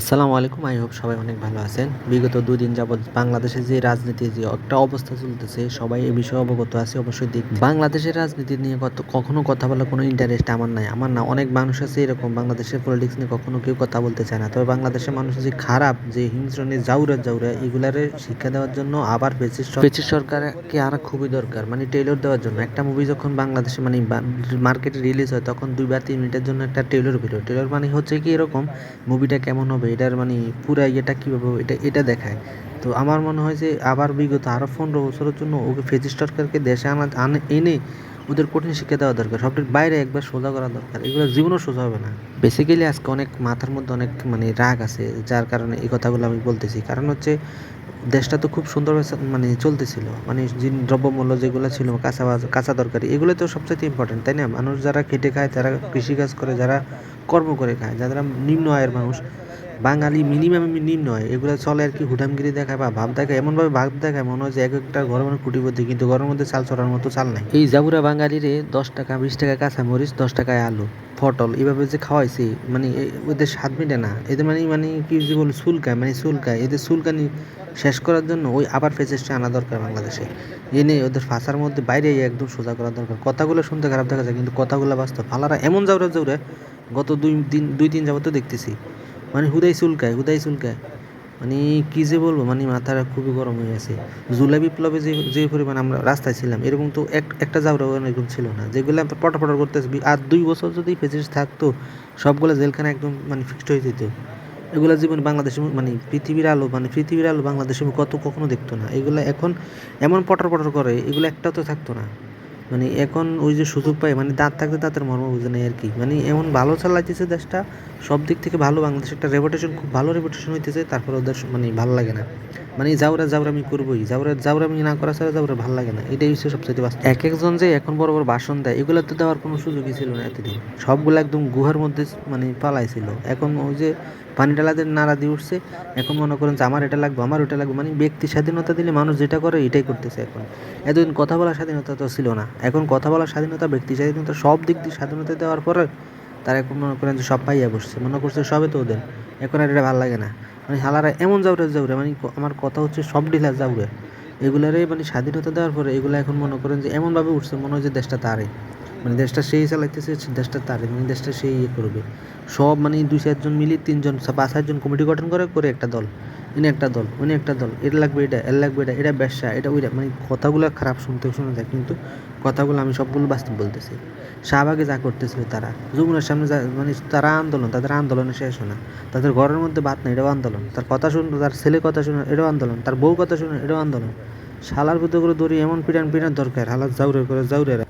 আসসালামু আলাইকুম, I hope সবাই অনেক ভালো আছেন। বিগত দুই দিন যাবৎ বাংলাদেশের যে রাজনীতি, যে একটা অবস্থা চলতেছে, সবাই এ বিষয়ে অবগত আছে, অবশ্যই দেখ বাংলাদেশের রাজনীতি নিয়ে কত, কখনো কথা বলার কোনো ইন্টারেস্ট আমার নাই। আমার না, অনেক মানুষ আছে এরকম, বাংলাদেশের পলিটিক্স নিয়ে কখনো কেউ কথা বলতে চায় না। তবে বাংলাদেশের মানুষ যে খারাপ, যে হিংস্র নিয়ে জাউরা জাউরা, এগুলারে শিক্ষা দেওয়ার জন্য আবার বেসিস বেসিস সরকারকে আর খুবই দরকার মানে টেইলর দেওয়ার জন্য। একটা মুভি যখন বাংলাদেশে মানে মার্কেটে রিলিজ হয়, তখন দুই বা তিন মিনিটের জন্য একটা টেইলর বেরোয়। টেইলর মানে হচ্ছে কি এরকম মুভিটা কেমন হবে এটার মানে পুরা ইয়েটা কীভাবে এটা এটা দেখায়। তো আমার মনে হয় যে আবার বিগত আরও পনেরো বছরের জন্য ওকে ফেজিস সরকারকে দেশে আনা, আনে, এনে ওদের কঠিন শিক্ষা দেওয়া দরকার। সবটির বাইরে একবার সোজা করা দরকার। এগুলো জীবনও সোজা হবে না। বেসিক্যালি আজকে অনেক মাথার মধ্যে অনেক মানে রাগ আছে, যার কারণে এই কথাগুলো আমি বলতেছি। কারণ হচ্ছে দেশটা তো খুব সুন্দরভাবে মানে চলতেছিল। মানে যে দ্রব্যমূল্য যেগুলো ছিল, কাঁচা কাঁচা দরকারি এগুলো তো সবচেয়ে ইম্পর্টেন্ট তাই না? মানুষ যারা খেটে খায় তারা কৃষিকাজ করে, যারা কর্ম করে খায়, যারা নিম্ন আয়ের মানুষ বাঙালি মিনিমাম নিম্ন আয় এগুলো চলে আর কি হুডামগিরি দেখায় বা ভাব দেখায় এমনভাবে ভাব দেখায় মনে হয় যে এক একটা ঘরের মানে কুটিপতি, কিন্তু ঘরের মধ্যে চাল চড়ার মতো চাল নাই। এই জাবুরা বাঙালিরে দশ টাকা, বিশ টাকা কাঁচা মরিচ দশ টাকায় আলু, পটল, এভাবে যে খাওয়াইছে মানে ওদের স্বাদ মিটে না। এদের মানে মানে কি যে বলে চুলকায় মানে চুলকায় এদের চুলকানি শেষ করার জন্য ওই আবার ফেসেসটা আনা দরকার বাংলাদেশে। এনে ওদের ফাঁসার মধ্যে বাইরে একদম সোজা করা দরকার। কথাগুলো শুনতে খারাপ দেখা যায়, কিন্তু কথাগুলো বাস্তব। ফালারা এমন যাওরে যাওরে গত দুই দিন, দুই, তিন যাবত দেখতেছি। মানে হুদাই চুলকায় হুদাই চুলকায়। মানে কি যে বলব মানে মাথাটা খুবই গরম হয়ে আছে জুলাই বিপ্লবে যে যে পরিমাণ আমরা রাস্তায় ছিলাম, এরকম তো এক, একটা যাওরা এরকম ছিল না। যেগুলো পটা পটা করতেছে আর দুই বছর যদি ফেসিস থাকতো, সবগুলো জেলখানা একদম মানে ফিক্সড হয়ে যেত। এগুলো জীবন বাংলাদেশের মানে পৃথিবীর আলো মানে পৃথিবীর আলো বাংলাদেশে কত কখনো দেখতো না। এগুলো এখন এমন পটর পটর করে, এগুলো একটাও তো থাকতো না। মানে এখন ওই যে সুযোগ পাই মানে দাঁত থাকতে দাঁতের মর্ম বুঝে নেই আর কি। মানে এমন ভালো চালাইতেছে দেশটা সব দিক থেকে ভালো, বাংলাদেশ একটা রেপুটেশন খুব ভালো রেপুটেশন হইতেছে তারপরে ওদের মানে ভালো লাগে না। মানে যাওরা যাওরামি করবোই, যাওরা যাওরামি না করা ছাড়া যাওরা ভালো লাগে না, এটাই হচ্ছে সবচেয়ে বাস্তব। এক একজন যে এখন বড় বড় ভাষণ দেয়, এগুলো তো দেওয়ার কোনো সুযোগই ছিল না এতদিন। সবগুলো একদম গুহার মধ্যে মানে পালাইছিল। এখন ওই যে পানি ডালাদের নাড়া দিয়ে উঠছে, এখন মনে করেন যে আমার এটা লাগবে, আমার ওটা লাগবে মানে ব্যক্তি স্বাধীনতা দিলে মানুষ যেটা করে এটাই করতেছে এখন। এতদিন কথা বলার স্বাধীনতা তো ছিল না। এখন কথা বলার স্বাধীনতা, ব্যক্তি স্বাধীনতা, সব দিক দিয়ে স্বাধীনতা দেওয়ার পরে তারা এখন মনে করেন যে সব পাইয়া বসছে, মনে করছে সবে তো ওদের। এখন আর এটা ভালো লাগে না। মানে হালারা এমন যাউরে যাউরে মানে আমার কথা হচ্ছে সব ঢিলা যাউরে এগুলারে মানে স্বাধীনতা দেওয়ার পরে এগুলো এখন মনে করেন যে এমনভাবে উঠছে, মনে হয় যে দেশটা তারে মানে দেশটা সেই চালাইতেছে দেশটা তারে মানে দেশটা সেই ইয়ে করবে। সব মানে দুই চারজন মিলে তিনজন পাঁচ সাতজন কমিটি গঠন করে করে একটা দল ইনি একটা দল, উনি একটা দল। এটা লাগবে এটা এর লাগবে এটা এটা ব্যবসা এটা ওইটা মানে কথাগুলো খারাপ শুনতে শোনা যায় কিন্তু কথাগুলো আমি সবগুলো বাস্তব বলতেছি। শাহবাগে যা করতেছিল তারা যমুনার সামনে যা মানে তারা আন্দোলন, তাদের আন্দোলনে শেষ না। তাদের ঘরের মধ্যে বাত নেই, এটাও আন্দোলন। তার কথা শুনলো তার ছেলে কথা শুনে, এটাও আন্দোলন। তার বউ কথা শুনে, এটাও আন্দোলন। শালার ভিতরে করে দড়ি এমন পিটান পিটান দরকার। হালার জাউরে করে জাউরে